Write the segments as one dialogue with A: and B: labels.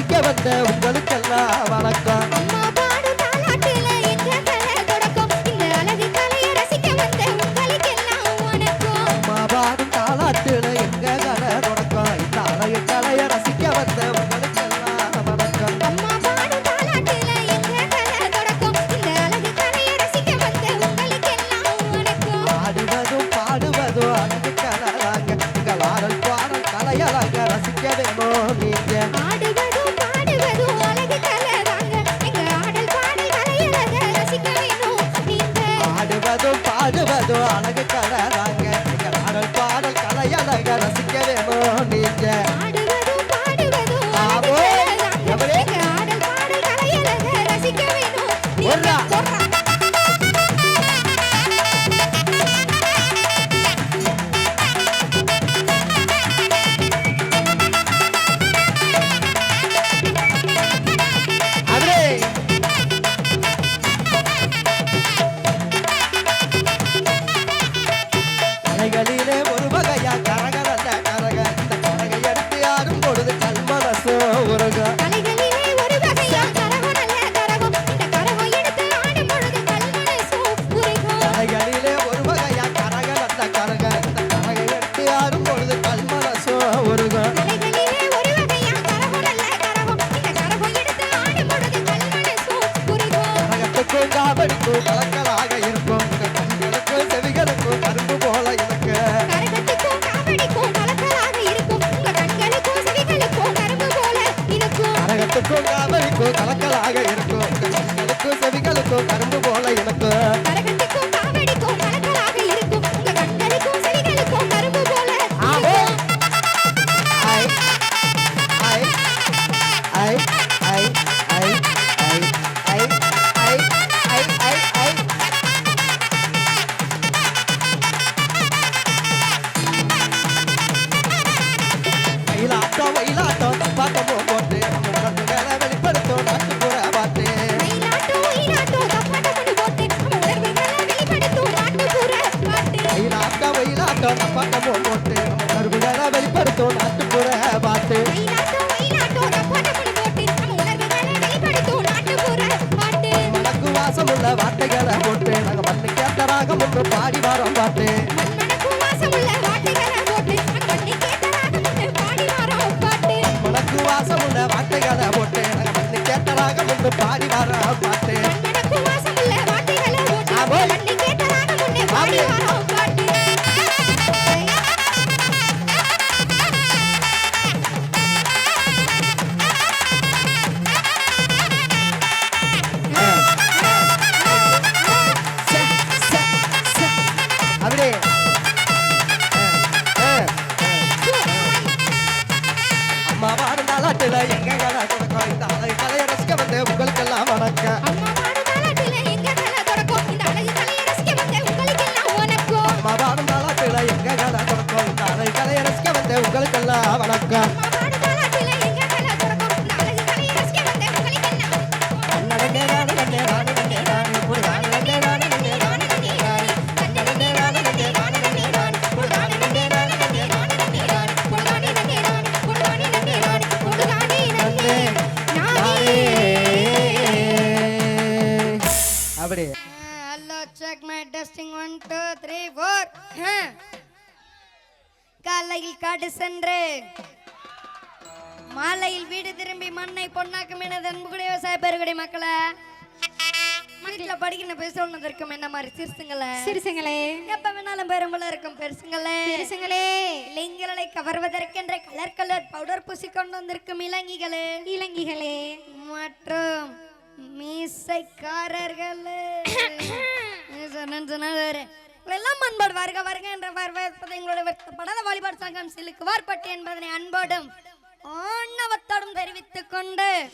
A: ரசிக்க வந்த உங்களுக்கெல்லாம் வணக்கம். Thank you. Thank you. அப்படி
B: hello check my testing one two three four காலையில் காடு சென்று. மாலையில் வீடு திரும்பி மண்ணை பொன்னாக்கும் எனது அன்புக்குடைய விவசாய பெருகுடைய மக்களை. வீட்டுல படிக்கணும் பேசணும் இருக்கும் என்ன மாதிரி சிறுசுங்களே?
C: சிறுசுங்களே.
B: எப்ப வேணாலும் பெரும்புல இருக்கும் பெருசுங்களே.
C: பெருசுங்களே.
B: இளைஞர்களை கவர்வதற்கென்ற கலர் கலர் பவுடர் பூசி கொண்டு வந்திருக்கும் இளங்கிகளே.
C: இளங்கிகளே.
B: மற்றும் மீசைக்காரர்களே. எல்லாம் அன்பாடு வருக வருக என்ற வரவேற்பதை எங்களுடைய வருத்தப்படாத வழிபாடு சங்கம் சிலுக்குவார்பட்டு என்பதனை அன்போடும் ஆணவத்தோடும் தெரிவித்துக் கொண்டு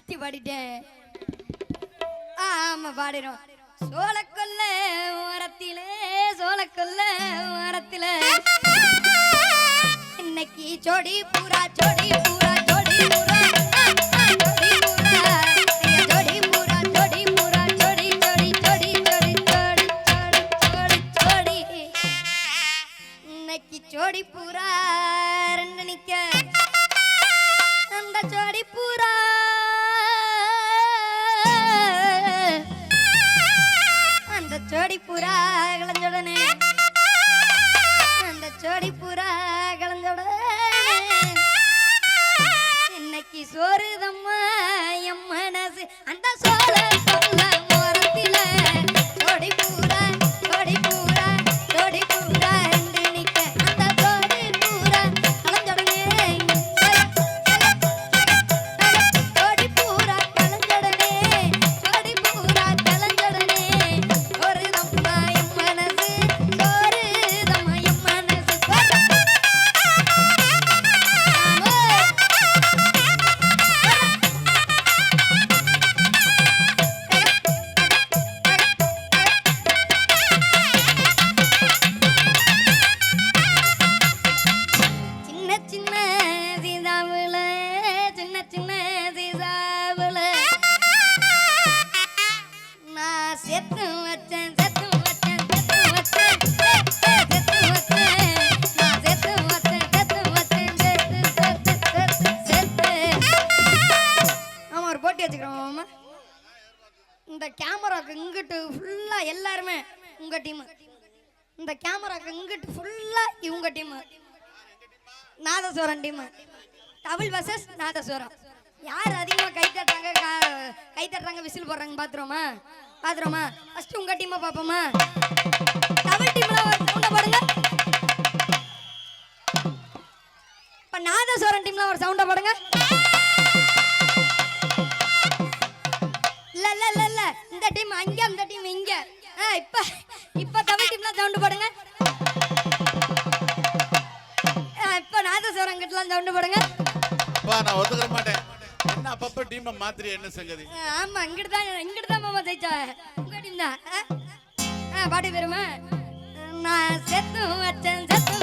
B: பக்தி பாடிட்டேன் ஆமா பாடிடும் சோளக்கொல்ல ஓரத்திலே சோளக்கொல்ல ஓரத்தில. இன்னைக்கு சொடி பூரா சொடி பூரா சொடி பூரா. ஜோடி பூரா ரெண்டு நிக்க. அந்த சோடி பூரா சோடி புறா கலஞ்சோடனே அந்த சோடி புறா கலஞ்சோடனே இன்னைக்கு சோறுதம்மா என் மனசு? அந்த சோ இந்த கேமரா இங்கிட்டு ஃபுல்லா இவங்க டீம் நாதஸ்வரம் டீம் தமிழ் வர்சஸ் நாதஸ்வரம். யார் அதிகமாக கை தட்டுறாங்க கை தட்டுறாங்க விசில் போடுறாங்க பாத்துருமா பாத்துருமா ஃபர்ஸ்ட் உங்க டீமை பார்ப்போமா? தமிழ் டீம்ல ஒரு சவுண்ட போடுங்க. இப்ப நாதஸ்வரம் டீம்ல ஒரு சவுண்ட பாடுங்க. இல்ல இல்ல இல்ல இல்ல. இந்த டீம் அங்க அந்த டீம் இங்க. ஆ, இப்ப இப்ப தமிழ் சவுண்ட் போடுங்க. இப்ப நாதஸ்வரம் கிட்டலாம் சவுண்ட் போடுங்க.
C: நான் ஒத்துக்க மாட்டேன். என்ன அப்பப்ப டீமை மாத்திரி என்ன சங்கதி?
B: ஆமா இங்கிட்டு தான் இங்கிட்டு தான் மாமா ஜெயிச்சா. உங்க டீம் தான். ஆ? ஆ, பாட்டு பேருமா? நான் செத்து வச்சேன் செத்து